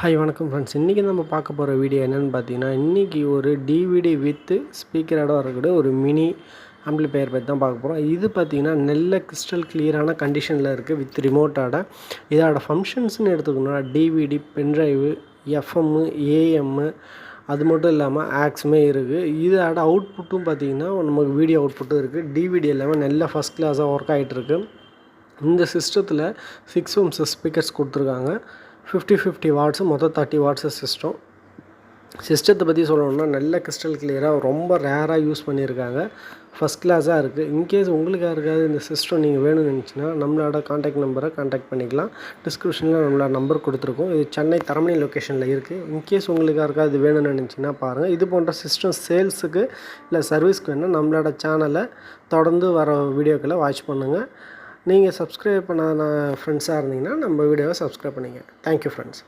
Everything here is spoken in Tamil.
ஹாய் வணக்கம் ஃப்ரெண்ட்ஸ் இன்றைக்கி நம்ம பார்க்க போகிற வீடியோ என்னென்னு பார்த்தீங்கன்னா இன்றைக்கி ஒரு டிவிடி வித்து ஸ்பீக்கரோட வரக்கூடிய ஒரு மினி ஆம்பிளிஃபையர் பற்றி தான் பார்க்க போகிறோம் இது பார்த்தீங்கன்னா நல்ல கிறிஸ்டல் கிளியரான கண்டிஷனில் இருக்குது வித் ரிமோட்டோட இதோட ஃபங்க்ஷன்ஸ்னு எடுத்துக்கணும்னா டிவிடி பென்ட்ரைவு எஃப்எம்மு ஏஎம்மு அது மட்டும் இல்லாமல் ஆக்ஸுமே இருக்குது இதோட அவுட்புட்டும் பார்த்தீங்கன்னா நமக்கு வீடியோ அவுட்புட்டும் இருக்குது டிவிடி எல்லாமே நல்ல ஃபஸ்ட் கிளாஸாக ஒர்க் ஆகிட்டுருக்கு இந்த சிஸ்டத்தில் சிக்ஸ் ஓம்ஸ் ஸ்பீக்கர்ஸ் கொடுத்துருக்காங்க. ஃபிஃப்டி ஃபிஃப்டி வாட்ஸு மொத்தம் தேர்ட்டி வாட்ஸு சிஸ்டம் சிஸ்டத்தை பற்றி சொல்லணும்னா நல்ல கிறிஸ்டல் கிளியராக ரொம்ப ரேராக யூஸ் பண்ணியிருக்காங்க. ஃபஸ்ட் கிளாஸாக இருக்குது இன்கேஸ் உங்களுக்கு யாருக்காவது இந்த சிஸ்டம் நீங்கள் வேணும்னு நினச்சின்னா நம்மளோட காண்டாக்ட் நம்பரை காண்டாக்ட் பண்ணிக்கலாம். டிஸ்கிரிப்ஷனில் நம்மளோட நம்பர் கொடுத்துருக்கோம். இது சென்னை தரமணி லொக்கேஷனில் இருக்குது இன்கேஸ் உங்களுக்கு யாருக்காவது இது வேணும்னு நினச்சிங்கன்னா பாருங்கள் இது போன்ற சிஸ்டம் சேல்ஸுக்கு இல்லை சர்வீஸ்க்கு வேணால் நம்மளோட சேனலை தொடர்ந்து வர வீடியோக்களை வாட்ச் பண்ணுங்கள் நீங்கள் சப்ஸ்கிரைப் பண்ணாத ஃப்ரெண்ட்ஸாக இருந்தீங்கன்னா நம்ம வீடியோவை சப்ஸ்கிரைப் பண்ணிங்க தேங்க்யூ ஃப்ரெண்ட்ஸ்